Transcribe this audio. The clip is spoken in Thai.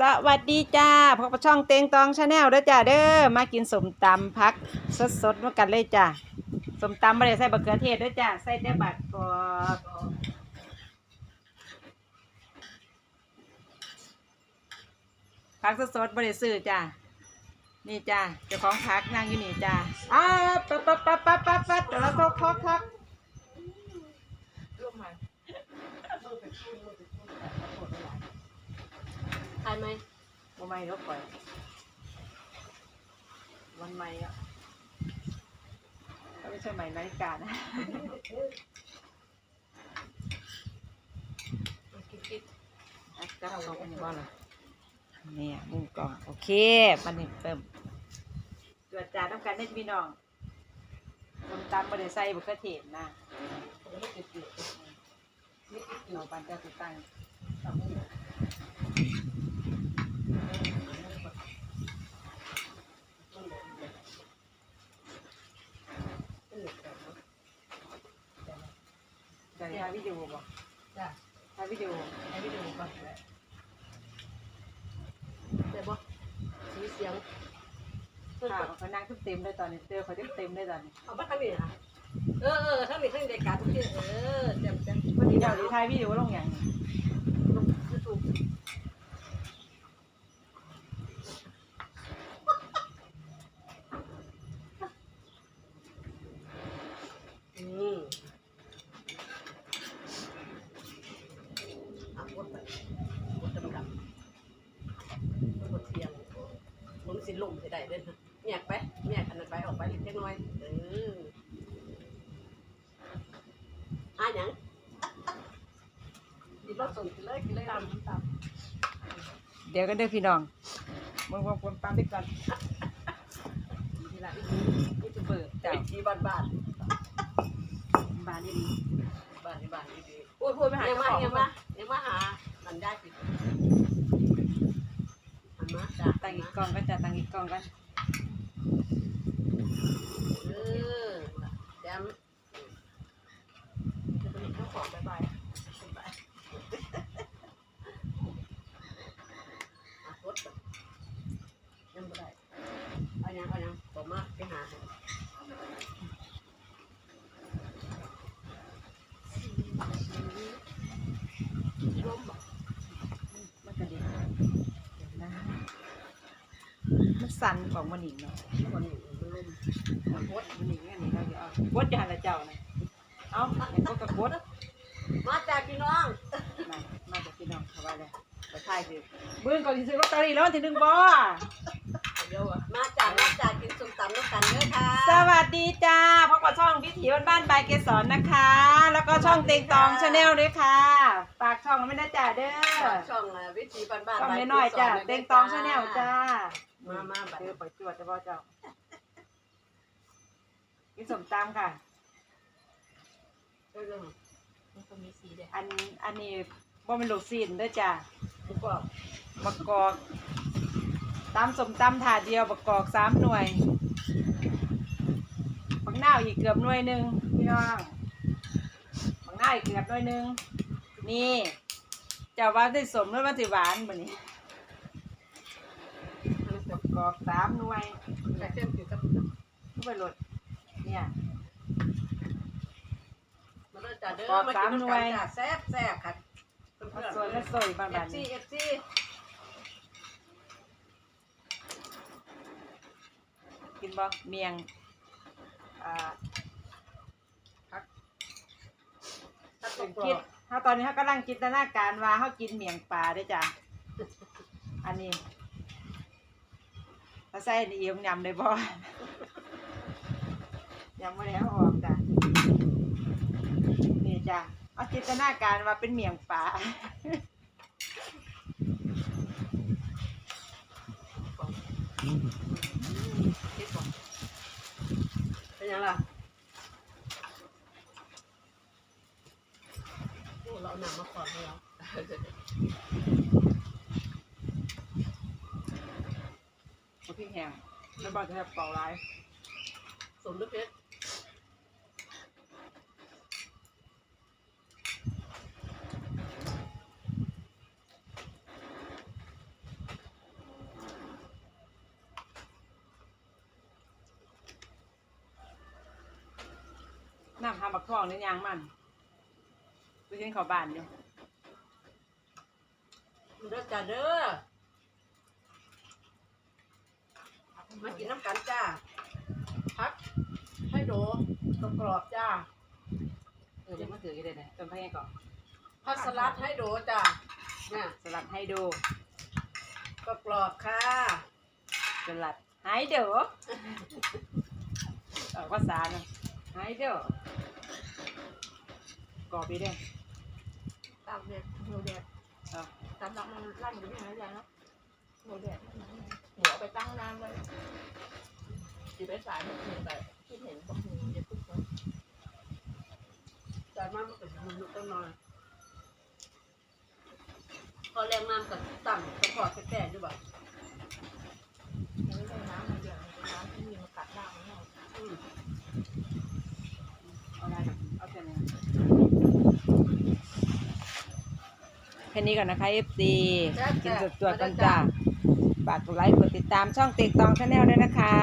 สวัสดีจ้าพบกับช่องเตงตองชาแนลเด้อจ้าเด้อมากินสมตำพักสดๆมากันเลยจ้าสมตำไม่ได้ใส่บะเขือเทศเด้อจ้าใส่แต่บักกอกพักสดๆไม่ได้ซื้อจ้านี่จ้าเจ้าของพักนั่งอยู่นี่จ้าอ้าปั๊บปั๊บปั๊บปั๊บปั๊บปั๊บเดี๋ยวเราทกทกทกทาน ไหมบ่ไม่แล้วปล่อยวันใหม่อะไม่ใช่ใหม่นาฬิกานะกินกินอะจับเขาเป็นบ้านเลยเนี่ยมุมกล่องโอเคมันนี่เติมตรวจจานต้องการได้พี่น้องต้มตำบริใส่บุกเขือเทศนะเราปันจะติดตั้ง ถ่ายวิดีโอบ่จ้ะถ่ายวิดีโอให้พี่ดูก่อนแต่บ่สีเสียงค่ะเขานั่งเต็มเลยตอนนี้เจอเขาเต็มเลยตอนนี้เอาบัตรทางนี้นะเออเออทั้งนี้ทั้งเด็กกาทุกที่เออเต็มเต็มพอดีเดี๋เดี๋ยยววดีถ่ายวิดีโอลงอย่างนี้ ลงยูทูบอืมอะกดไปกดดำดำกดเทียงมัน สิลุ่มสิได้เด้อแยกไปแยกอันนั้นไปออกไปเล็กน้อย เอออะหยังดิบรสส่งกินเลยกินเลยตามตามเดี๋ยวกันเด้อพี่น้องมึงวางคนปั๊มไปก่อนนี่ละนี่จะเบิกเจ้าเจ้าที่บ้านบ้านบ้านนี่ดีบ้านที่บ้านดีโอ้ยพูดไปหาๆยังเจ้ามาของยังมายังมาหามันได้สิมันมาจ้ะ ตังอีกกล่องก็จะตังอีกกล่องกันเออแจมจะเป็นเจ้าของบายบายบายอะกดยังไม่ได้เอายังเอายังผมมาไปหาล้มบอก มันก็ดีนะ มันสั่นของมันหนิงเนาะคนหนึ่งมันล้มมันโคตรมันหนิงอันนี้เราจะเอาโคตรจะหันละเจ้านะเอาเห็นพวกกระโคตรมาจากพี่น้องมามาจากพี่น้องเขาว่าเลยไปถ่ายสิเบื้องก่อนที่ซื้อลอตเตอรี่แล้ววันที่หนึ่งบ่เดี๋ยวอะมาจากมาจากกินส้มตำด้วยกันเด้อค่ะ สวัสดีจ้าพบกับช่องวิถีบ้านบ้านบายเกสรนะคะ แล้วก็ช่องเต็งตองชาแนลด้วยค่ะ ฝากช่องไม่ได้จ้าเด้อช่องอะวิธีบ้านบ้านช่องน้อยๆจ้าเต็งตองชาแนลจ้ามามาบัดเจอปล่อยจวดจะบ่เจ้ากินสมตำค่ะเรื่องมันก็มีสีแดงอันอันนี้บ่เป็นลูกซีนเด้อจ้าหมูกรอบบักกอกตำสมตำถาดเดียวบักกอกสามหน่วยบักหน้าวอีกเกือบหน่วยหนึ่งพี่น้องบักหน้าวอีกเกือบหน่วยหนึ่ง นี่เจ้าว่าได้สมหรือว่าสิหวานบ่นี้บักกอกสามหน่วยแต่เต็มอยู่กับทุกไปรถเนี่ย มาเลิศจ้าเด้อมากินด้วยกันจ้าแซ่บแซ่บค่ะเพื่มาอนสวยและสวยบ้านเอบ้าฟนซีนี้เอฟซีกินบ่เมียงอ่าตัดตเป็นกกรคิอดบถ้าตอนนี้เขากำลังจินตนาการว่าเขากินเมียงปลาได้จ้ะ อันนี้ถ้าใส่อันนี้เอียมยำได้บ่ยำม่ได้เอาออกจ้ะ นี่จ้ะเอาจินตนาการว่าเป็นเมียงปลาเป็นยังล่ะ อเราพริกแห้งแล้วบ้านจะแทบเป่าไรสมดุลเพชรน้ำทำบักทองในยางมันไปเห็นขาบานอยู่ เด้อจ้าเด้อมากินน้ำกันจ้าพักให้โดกรอบๆจ้าเออเดี๋ยวมาถือกันเลยนะต้นพะยังก่อนผักสลัดให้โดจ้าเนี่ยสลัดให้ดูกรอบๆค่ะสลัดให้เด้อเออภาษาเนาะให้เด้อกรอบดีเด้อตามเด็ดหมูเด็ดเอา ตามหลักมันลั่นอยู่ที่ไหนแล้วนะหมูเด็ดเดี๋ยวเอาไปตั้งน้ำไว้จีไปสายหนึ่งไปที่เห็นบอกหมูเด็ดทุกคนจานมากมันก็มันลุกต้องนอนพอแรงมากกับต่ำกระเพาะแก่ๆด้วยบ่ยังไม่ได้น้ำมันเดือดน้ำที่มีมากัดหน้ามันเนาะอืมเอาอะไรเอาแค่นี้แค่นี้ก่อนนะคะ FC กินสดๆกันจ้าฝากกดไลค์กดติดตามช่องติ๊กตองชาแนลด้วยนะคะ